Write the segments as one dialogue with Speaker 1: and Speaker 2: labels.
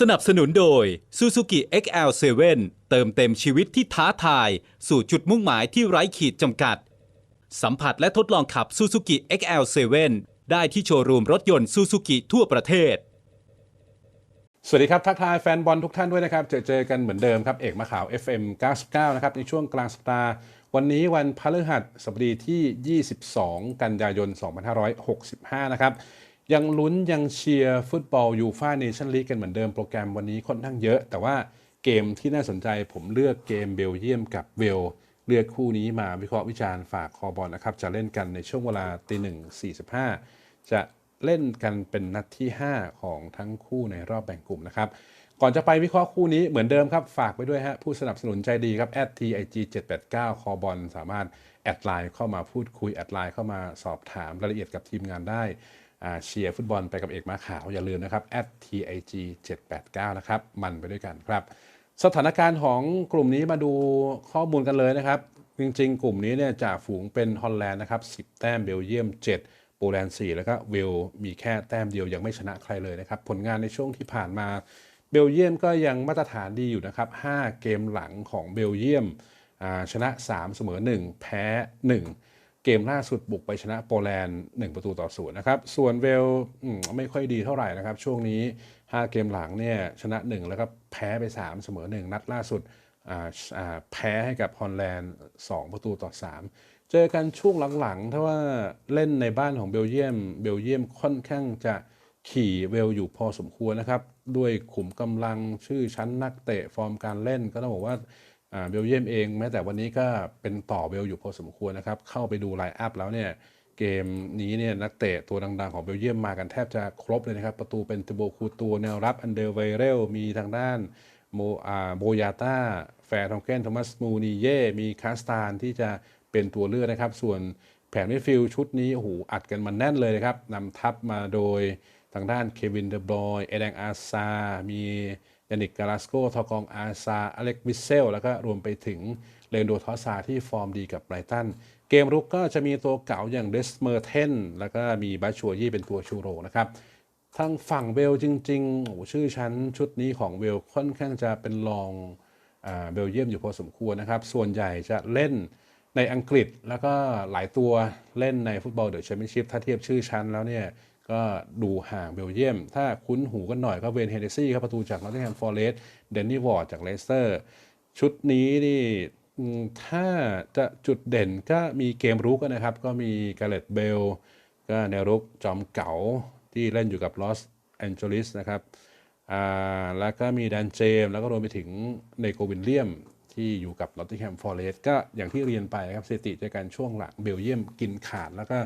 Speaker 1: สนับสนุนโดย Suzuki XL7 เติมเต็มชีวิตที่ท้าทาย สู่จุดมุ่งหมายที่ไร้ขีดจำกัด สัมผัสและทดลองขับ Suzuki XL7 ได้ที่โชว์รูมรถยนต์ Suzuki ทั่วประเทศ
Speaker 2: สวัสดีครับ ทักทายแฟนบอลทุกท่านด้วยนะครับ เจอเจอกันเหมือนเดิมครับ เอกมะขาว FM 99 นะครับ ในช่วงกลางสัปดาห์ วันนี้วันพฤหัสบดีที่ 22 กันยายน 2565 นะครับ ยังลุ้นยังเชียร์ฟุตบอลยูฟ a เนชั่นลีกกันเหมือนเดิมโปรแกรมวันนี้ค่อนข้างเยอะ แต่ว่าเกมที่น่าสนใจผมเลือกเกมเบลเยียมกับเวลเลือกคู่นี้มาวิเคราะห์วิจารณ์ฝากคอบอลนะครับจะเล่นกันในช่วงเวลาตีหนึ่งสี่สิบห้าจะเล่นกันเป็นนัดที่ 5 ของทั้งคู่ในรอบแบ่งกลุ่มนะครับ ก่อนจะไปวิเคราะห์คู่นี้เหมือนเดิมครับ ฝากไปด้วยฮะผู้สนับสนุนใจดีครับ @tig 789คอบอลสามารถแอดไลน์เข้ามาพูดคุยแอดไลน์เข้ามาสอบถามรายละเอียดกับทีมงานได้ เชียร์ฟุตบอลไปกับเอกมาขาวอย่าลืมนะครับ @tig 789นะครับมันไปด้วยกันครับ สถานการณ์ของกลุ่มนี้มาดูข้อมูลกันเลยนะครับ จริงๆ กลุ่มนี้เนี่ยจ่าฝูงเป็นฮอลแลนด์นะครับ10 แต้มเบลเยียม 7 โปแลนด์4แล้วก็เวลมีแค่แต้มเดียวยังไม่ชนะใครเลยนะครับ ผลงานในช่วงที่ผ่านมาเบลเยียมก็ยังมาตรฐานดีอยู่นะครับ 5 เกมหลังของเบลเยียมชนะ 3 เสมอ 1 แพ้ 1 เกมล่าสุดบุกไปชนะโปแลนด์ 1 ประตูต่อศูนย์นะครับ ส่วนเวลไม่ค่อยดีเท่าไหร่นะครับ ช่วงนี้ 5 เกมหลังเนี่ยชนะ 1 แล้วก็แพ้ไป 3 เสมอ 1 นัดล่าสุดแพ้ให้กับฮอลแลนด์ 2 ประตูต่อ 3 เจอกันช่วงหลังๆ ถ้าว่าเล่นในบ้านของเบลเยียม เบลเยียมค่อนข้างจะขี่เวลอยู่พอสมควรนะครับ ด้วยขุมกำลังชื่อชั้นนักเตะฟอร์มการเล่นก็ต้องบอกว่า เบลเยียมเองแม้แต่วันนี้ก็เป็นต่อเบลอยู่พอสมควรนะครับ เข้าไปดูไลน์อัพแล้วเนี่ยเกมนี้เนี่ยนักเตะตัวดังๆของเบลเยียมมากันแทบจะครบเลยนะครับ ประตูเป็นติโบคูตัวแนวรับอันเดอร์ไวเรลมีทางด้านโมอาโบยาตาแฟร์ทองเกนโทมัสมูนีเย่มีคาสตานที่จะเป็นตัวเลือกนะครับ ส่วนแผนมิดฟิลชุดนี้โอ้โหอัดกันมาแน่นเลยนะครับนำทัพมาโดยทางด้านเควินเดบรอยเอเดงอาซา มี ยานิกกาลาสโกทอกองอาซา อเล็กวิเซล แล้วก็รวมไปถึงเลนโดทอซาที่ฟอร์มดีกับไบรตัน เกมรุกก็จะมีตัวเก่าอย่างเดสเมอร์เทน แล้วก็มีบาชัวยี่เป็นตัวชูโรงนะครับทางฝั่งเวลจริงๆโอ้ชื่อชั้นชุดนี้ของเวลค่อนข้างจะเป็นรองเบลเยียมอยู่พอสมควรนะครับ ส่วนใหญ่จะเล่นในอังกฤษแล้วก็หลายตัวเล่นในฟุตบอลเดอะแชมเปี้ยนชิพถ้าเทียบชื่อชั้นแล้วเนี่ย ก็ดูห่างเบลเยียม ถ้าคุ้นหูกันหน่อยก็เวนเฮเดซี่ครับประตูจากนอตติงแฮมฟอร์เรสต์เดนนี่วอร์ดจากเลสเตอร์ ชุดนี้นี่ถ้าจะจุดเด่นก็มีเกมรุกนะครับ ก็มีกาเลตเบลก็แนวรุกจอมเก๋าที่เล่นอยู่กับลอสแอนเจลิสนะครับอ่าแล้วก็มีแดนเจมแล้วก็รวมไปถึงเนโกวินเลียม ที่อยู่กับลอตติงแฮมฟอร์เรสก็อย่างที่เรียนไปครับสถิติจากการช่วงหลังเบลเยียมกินขาด แล้วก็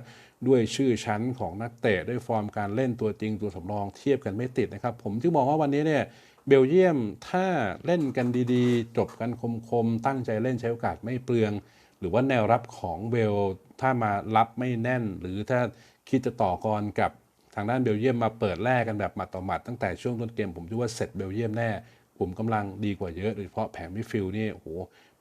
Speaker 2: ด้วยชื่อชั้นของนักเตะด้วยฟอร์มการเล่นตัวจริงตัวสำรองเทียบกันไม่ติดนะครับ ผมจึงมองว่าวันนี้เนี่ยเบลเยียมถ้าเล่นกันดีๆ จบกันคมๆ ตั้งใจเล่นใช้โอกาสไม่เปลือง หรือว่าแนวรับของเบลถ้ามารับไม่แน่น หรือถ้าคิดจะต่อกรกับทางด้านเบลเยียมมาเปิดแลกกันแบบหมัดต่อหมัดตั้งแต่ช่วงต้นเกมผมคิดว่าเสร็จเบลเยียมแน่ ผมกำลังดีกว่าเยอะโดยเฉพาะแผงมิฟิลนี่โอ้โห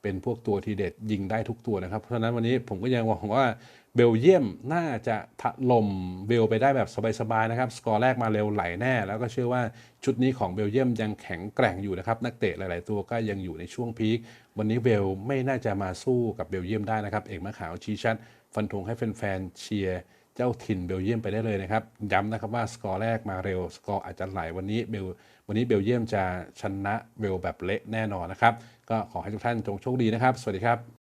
Speaker 2: เป็นพวกตัวทีเด็ดยิงได้ทุกตัวนะครับ เพราะฉะนั้นวันนี้ผมก็ยังหวังว่าเบลเยียมน่าจะถล่มเบลไปได้แบบสบายๆนะครับ สกอร์แรกมาเร็วไหลแน่ แล้วก็เชื่อว่าชุดนี้ของเบลเยียมยังแข็งแกร่งอยู่นะครับ นักเตะหลาย ๆ ตัวก็ยังอยู่ในช่วงพีควันนี้เบลไม่น่าจะมาสู้กับเบลเยียมได้นะครับ เอกมะขาวชี้ชัดฟันธงให้แฟนๆเชียร์ เจ้าถิ่นเบลเยียมไปได้เลยนะครับ ย้ำนะครับว่าสกอร์แรกมาเร็ว สกอร์อาจจะไหลวันนี้เบลวันนี้เบลเยียมจะชนะเบลแบบเละแน่นอนนะครับ ก็ขอให้ทุกท่านจงโชคดีนะครับ สวัสดีครับ